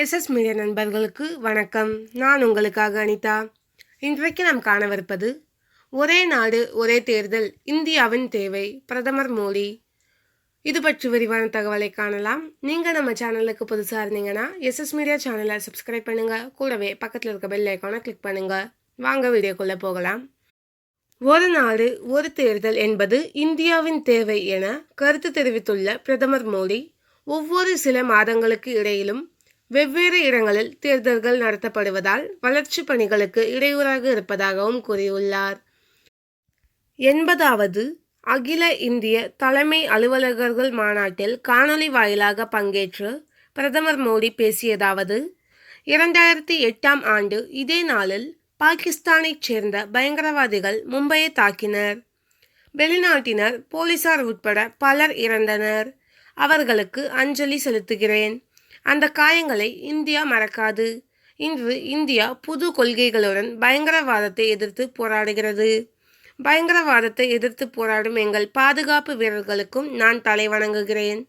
SS media நண்பர்களுக்கு வணக்கம். நான் உங்களுக்காக அனிதா. இன்றைக்கு நாம் காணவிருப்பது ஒரே நாடு ஒரே தேர்தல் இந்தியாவின் தேவை. பிரதமர் மோடி. இது பற்றி விரிவான தகவலை காணலாம். நீங்கள் நம்ம சேனலுக்கு புதுசாக இருந்தீங்கன்னா எஸ்எஸ் மீடியா சேனலை சப்ஸ்கிரைப் பண்ணுங்கள் கூடவே பக்கத்தில் இருக்க பெல் ஐக்கானை கிளிக் பண்ணுங்கள் வாங்க வீடியோக்குள்ளே போகலாம். ஒரு நாடு ஒரு தேர்தல் என்பது இந்தியாவின் தேவை என கருத்து தெரிவித்துள்ள பிரதமர் மோடி ஒவ்வொரு சில மாதங்களுக்கு இடையிலும் வெவ்வேறு இடங்களில் தேர்தல்கள் நடத்தப்படுவதால் வளர்ச்சி பணிகளுக்கு இடையூறாக இருப்பதாகவும் கூறியுள்ளார். எண்பதாவது அகில இந்திய தலைமை அலுவலகர்கள் மாநாட்டில் காணொலி வாயிலாக பங்கேற்று பிரதமர் மோடி பேசியதாவது இரண்டாயிரத்தி எட்டாம் ஆண்டு இதே நாளில் பாகிஸ்தானைச் சேர்ந்த பயங்கரவாதிகள் மும்பையை தாக்கினர். வெளிநாட்டினர் போலீசார் உட்பட பலர் இறந்தனர். அவர்களுக்கு அஞ்சலி செலுத்துகிறேன். அந்த காயங்களை இந்தியா மறக்காது. இன்று இந்தியா புது கொள்கைகளுடன் பயங்கரவாதத்தை எதிர்த்து போராடுகிறது. பயங்கரவாதத்தை எதிர்த்து போராடும் எங்கள் பாதுகாப்பு வீரர்களுக்கும் நான் தலை வணங்குகிறேன்.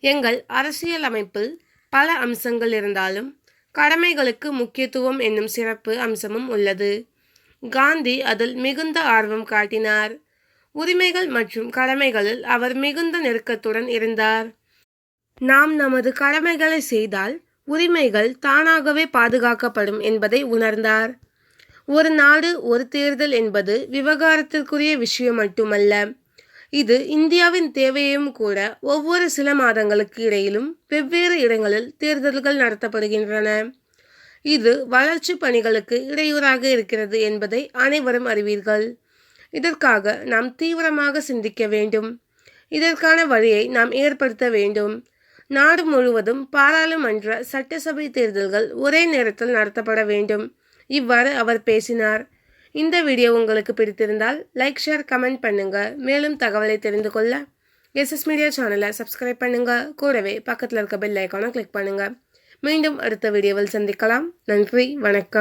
எங்கள் அரசியலமைப்பில் பல அம்சங்கள் இருந்தாலும் கடமைகளுக்கு முக்கியத்துவம் என்னும் சிறப்பு அம்சமும் உள்ளது. காந்தி அதில் மிகுந்த ஆர்வம் காட்டினார். உரிமைகள் மற்றும் கடமைகளில் அவர் மிகுந்த நெருக்கத்துடன் இருந்தார். நாம் நமது கடமைகளை செய்தால் உரிமைகள் தானாகவே பாதுகாக்கப்படும் என்பதை உணர்ந்தார். ஒரு நாடு ஒரு தேர்தல் என்பது விவகாரத்திற்குரிய விஷயம் மட்டுமல்ல. இது இந்தியாவின் தேவையும் கூட ஒவ்வொரு சில மாதங்களுக்கு இடையிலும் வெவ்வேறு இடங்களில் தேர்தல்கள் நடத்தப்படுகின்றன. இது வளர்ச்சி பணிகளுக்கு இடையூறாக இருக்கிறது என்பதை அனைவரும் அறிவீர்கள். இதற்காக நாம் தீவிரமாக சிந்திக்க வேண்டும். இதற்கான வழியை நாம் ஏற்படுத்த வேண்டும். நாடு முழுவதும் பாராளுமன்ற சட்டசபை தேர்தல்கள் ஒரே நேரத்தில் நடத்தப்பட வேண்டும். இவ்வாறு அவர் பேசினார். இந்த வீடியோ உங்களுக்கு பிடித்திருந்தால் லைக் ஷேர் கமெண்ட் பண்ணுங்க. மேலும் தகவலை தெரிந்து கொள்ள எஸ்எஸ் மீடியா சேனலை சப்ஸ்கிரைப் பண்ணுங்க. கூடவே பக்கத்தில் இருக்க பெல் ஐக்கானை கிளிக் பண்ணுங்க. மீண்டும் அடுத்த வீடியோவில் சந்திக்கலாம். நன்றி வணக்கம்.